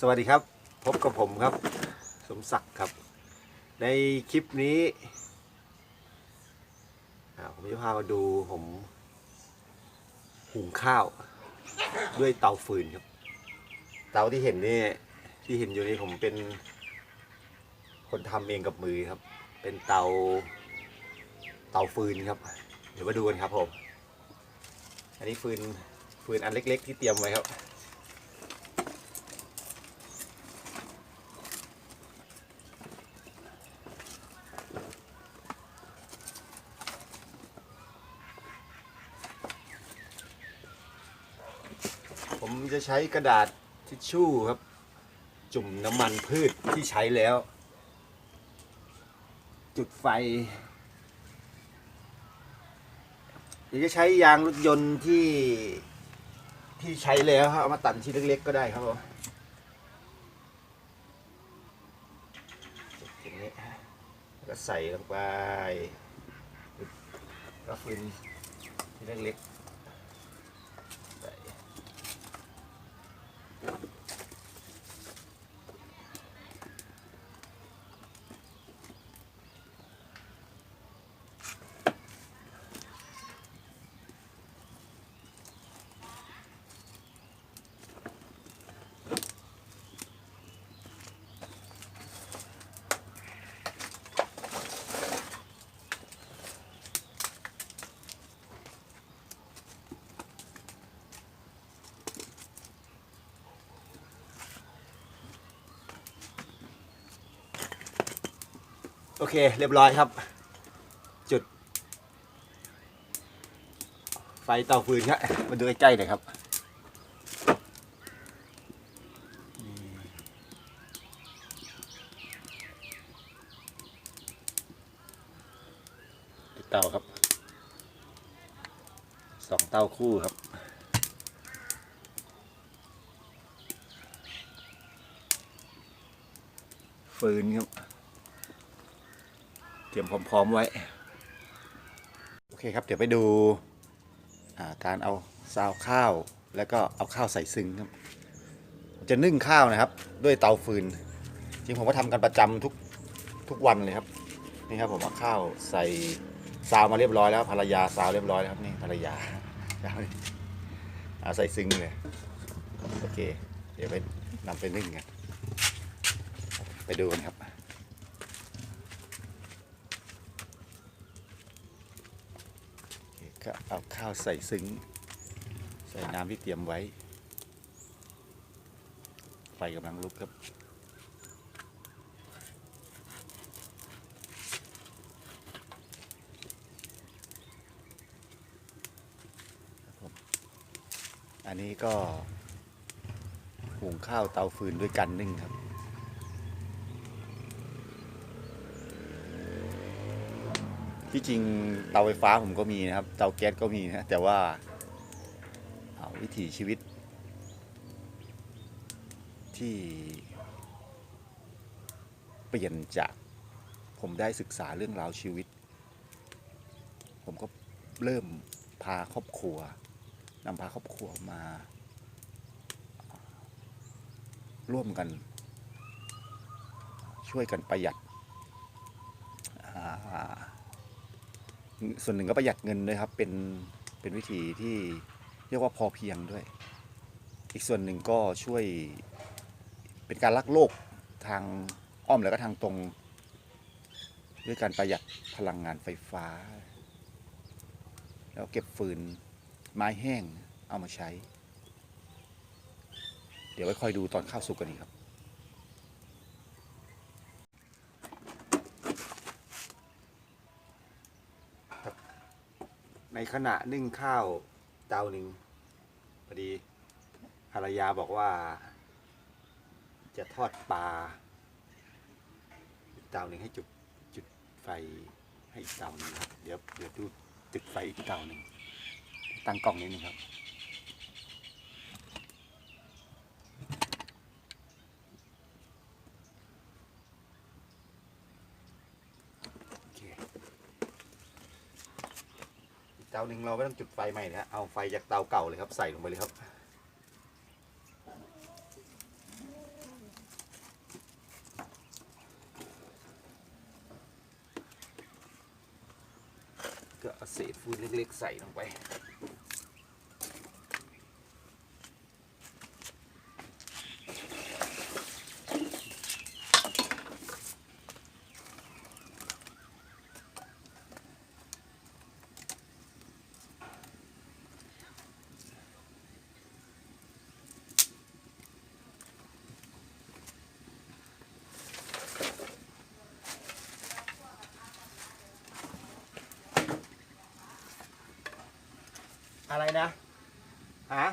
สวัสดีครับ พบกับผมครับ สมศักดิ์ครับ ในคลิปนี้ผมจะพามาดูผมหุงข้าว ด้วยเตาฟืนครับ เตาที่เห็นนี่ที่เห็นอยู่นี่ผมเป็น คนทำเองกับมือครับ เป็นเตาเตาฟืนครับ เดี๋ยวมาดูกันครับผม อันนี้ฟืนฟืนอันเล็ก ๆ ที่เตรียมไว้ครับ ผมจะใช้กระดาษทิชชู่ครับ จุ่มน้ำมันพืชที่ใช้แล้ว จุดไฟหรือจะใช้ยางรถยนต์ที่ที่ใช้แล้วครับเอามาตัดชิ้นเล็กๆก็ได้ครับผมจุดอย่างนี้แล้วก็ใส่ลงไปก็ฟืนชิ้นเล็กๆ โอเค เรียบร้อยครับ จุด ไฟเตาฟืนครับมาดูใกล้ๆหน่อยครับเตาครับสองเตาคู่ครับฟืนครับ รียมพร้อมๆไว้ โอเคครับ เดี๋ยวไปดูการเอาซาวข้าว แล้วก็เอาข้าวใส่ซึ้งครับ จะนึ่งข้าวนะครับ ด้วยเตาฟืน จริงผมก็ทำกันประจำทุกทุกวันเลยครับ นี่ครับผมเอาข้าวใส่ซาวมาเรียบร้อยแล้วภรรยาซาวเรียบร้อยแล้วครับนี่ภรรยาเอาใส่ซึ้งเลยโอเค เดี๋ยวไปนำไปนึ่งกันไปดูกันครับ ก็เอาข้าวใส่ซึ้ง ใส่น้ำที่เตรียมไว้ ไฟกำลังลุกครับอันนี้ก็หุงข้าวเตาฟืนด้วยกันนึ่งครับ ที่จริงเตาไฟฟ้าผมก็มีนะครับ เตาแก๊สก็มีนะแต่ว่าเอาวิถีชีวิต ที่เปลี่ยนจากผมได้ศึกษาเรื่องราวชีวิต ผมก็เริ่มพาครอบครัวนำพาครอบครัวมา ร่วมกัน ช่วยกันประหยัด อ่า ส่วนหนึ่งก็ประหยัดเงินด้วยครับ เป็นเป็นวิธีที่เรียกว่าพอเพียงด้วย อีกส่วนหนึ่งก็ช่วยเป็นการรักโลกทางอ้อมแล้วก็ทางตรง ด้วยการประหยัดพลังงานไฟฟ้า แล้วเก็บฟืนไม้แห้งเอามาใช้ เดี๋ยวไว้คอยดูตอนข้าวสุกกันอีกครับ ในขณะนึ่งข้าวเตาหนึ่งพอดีภรรยาบอกว่า จะทอดปลาเตาหนึ่งให้จุดจุดไฟให้อีกเตาหนึ่งครับเดี๋ยวเดี๋ยวดูจุดไฟอีกเตาหนึ่งตั้งกล่องนิดนึงครับ โอเค อีกเตาหนึ่งเราไม่ต้องจุดไฟใหม่นะฮะเอาไฟจากเตาเก่าเลยครับใส่ลงไปเลยครับ เศษฟืนเล็กๆใส่ลงไป อะไรนะฮะ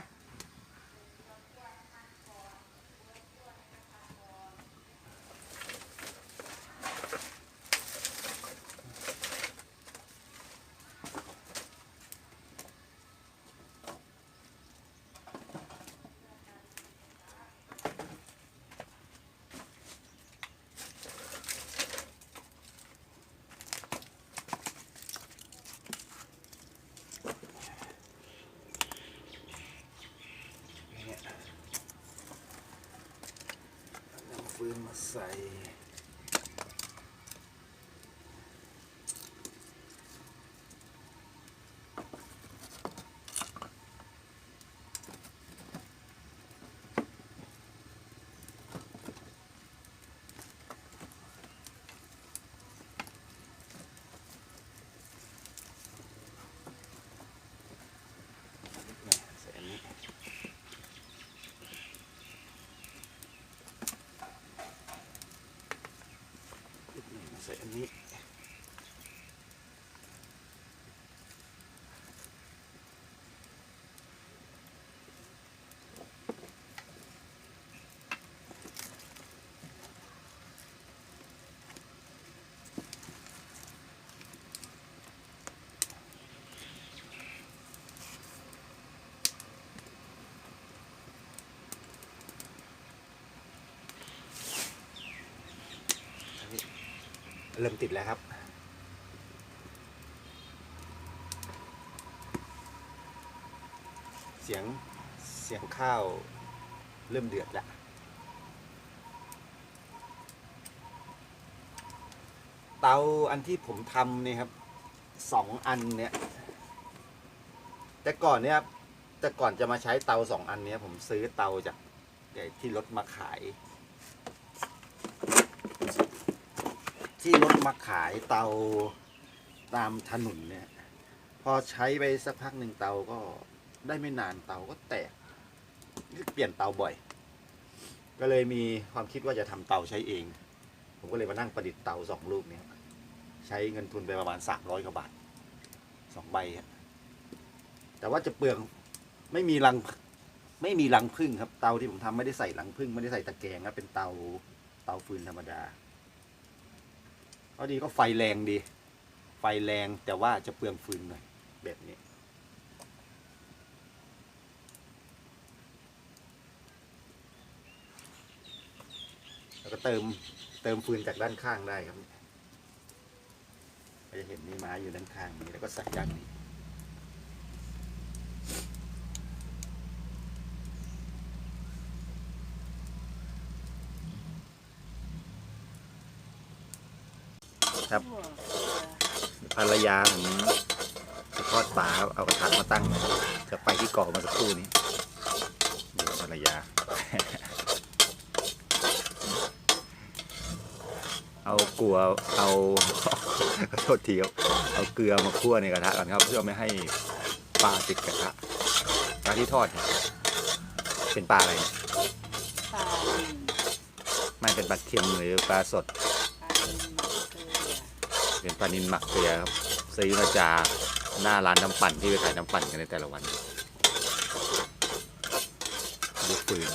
ำฟืนมาใส่ เนี่ยใส่อันนี้ ใส่อันนี้ เริ่มติดแล้วครับ เสียงเสียงข้าวเริ่มเดือดแล้วเตาอันที่ผมทำเนี่ยครับสองอันเนี่ย แต่ก่อนเนี่ยครับแต่ก่อนจะมาใช้เตาสองอันเนี้ยผมซื้อเตาจากที่รถมาขาย ที่รถมาขายเตาตามถนนเนี่ย พอใช้ไปสักพักหนึ่งเตาก็ได้ไม่นานเตาก็แตกเปลี่ยนเตาบ่อย ก็เลยมีความคิดว่าจะทำเตาใช้เอง ผมก็เลยมานั่งประดิษฐ์เตาสองลูกเนี่ยใช้เงินทุนไปประมาณสามร้อยกว่าบาทสองใบแต่ว่าจะเปลืองไม่มีรังไม่มีรังพึ่งครับเตาที่ผมทำไม่ได้ใส่รังพึ่งไม่ได้ใส่ตะแกรงครับเป็นเตาเตาฟืนธรรมดา ข้อดีก็ไฟแรงดี ไฟแรงแต่ว่าจะเปลืองฟืนหน่อยแบบนี้ แล้วก็เติมเติมฟืนจากด้านข้างได้ครับ เราจะเห็นมีไม้อยู่ด้านข้างนี้แล้วก็ใส่ด้านนี้ ครับ ภรรยาผมจะทอดปลาครับเอากระทะมาตั้งจะไปที่เกาะมาสักครู่นี้นี่ภรรยา เอากลัวเอาขอโทษทีครับเอาเกลือมาคั่วในกระทะก่อนครับ เพื่อไม่ให้ปลาติดกระทะปลาที่ทอดเนี่ยเป็นปลาอะไรเนี่ยปลาลิงไม่เป็นปลาเค็มหรือปลาสดปลาลิงหมัก เป็นปลานินหมักเกลือครับซื้อมาจากหน้าร้านน้ำปั่นที่ไปขายน้ำปั่นกันในแต่ละวันดูปืน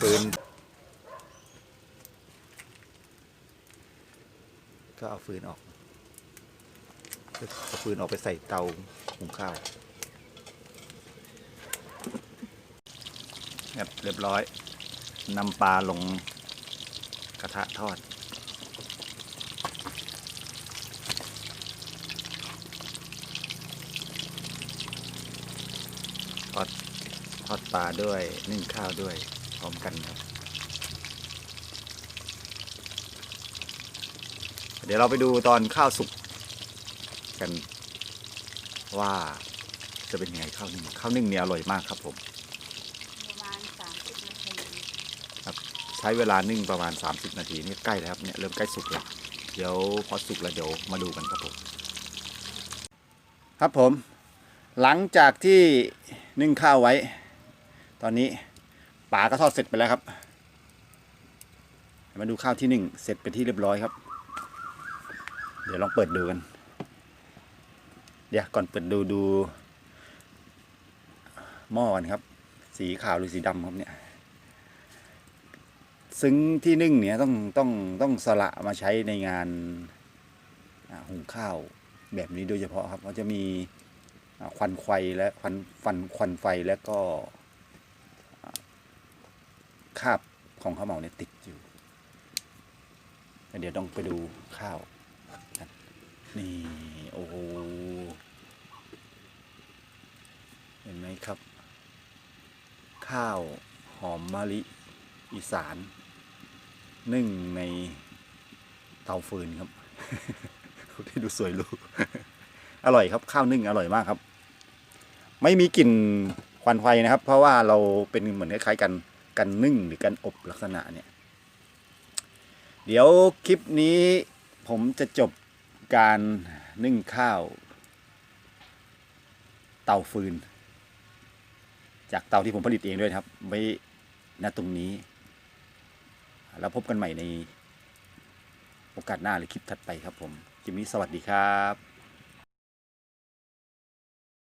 ปืนก็เอาฟืนออกเอาฟืนออกไปใส่เตาหุงข้าวครับเรียบร้อยนำปลาลงกระทะทอด ทอดทอด ปลาด้วยนึ่งข้าวด้วยพร้อมกันครับ เดี๋ยวเราไปดูตอนข้าวสุกกัน ว่าจะเป็นยังไงข้าวนึ่งข้าวนึ่งเนี่ยอร่อยมากครับผมประมาณสามสิบนาทีใช้เวลานึ่งประมาณ 30 นาทีนี่ใกล้แล้วครับเนี่ยเริ่มใกล้สุกแล้วเดี๋ยวพอสุกแล้วเดี๋ยวมาดูกันครับผม ครับผม หลังจากที่นึ่งข้าวไว้ ตอนนี้ป๋าก็ทอดเสร็จไปแล้วครับ มาดูข้าวที่หนึ่งเสร็จเป็นที่เรียบร้อยครับ เดี๋ยวลองเปิดดูกัน เดี๋ยวก่อนเปิดดูดู หม้อกันครับ สีขาวหรือสีดำครับเนี่ย ซึ้งที่นึ่งเนี่ยต้องต้องต้องสละมาใช้ในงานหุงข้าวแบบนี้โดยเฉพาะครับเพราจะมีควันไฟและควันฟันควันไฟแล้วก็ คาบของข้าวเหมาเนี่ยติดอยู่เดี๋ยวต้องไปดูข้าวนี่ โอ้โหเห็นไหมครับ ข้าวหอมมะลิอีสานนึ่งในเตาฟืนครับที่ดูสวยหรูอร่อยครับข้าวนึ่งอร่อยมากครับ ไม่มีกลิ่นควันไฟนะครับ เพราะว่าเราเป็นเหมือนคล้ายๆกัน กันนึ่งหรือกันอบลักษณะเนี่ย เดี๋ยวคลิปนี้ผมจะจบการนึ่งข้าว เตาฟืน จากเตาที่ผมผลิตเองด้วยครับ ไว้ณตรงนี้ แล้วพบกันใหม่ในโอกาสหน้าหรือคลิปถัดไปครับผมคลิปนี้สวัสดีครับ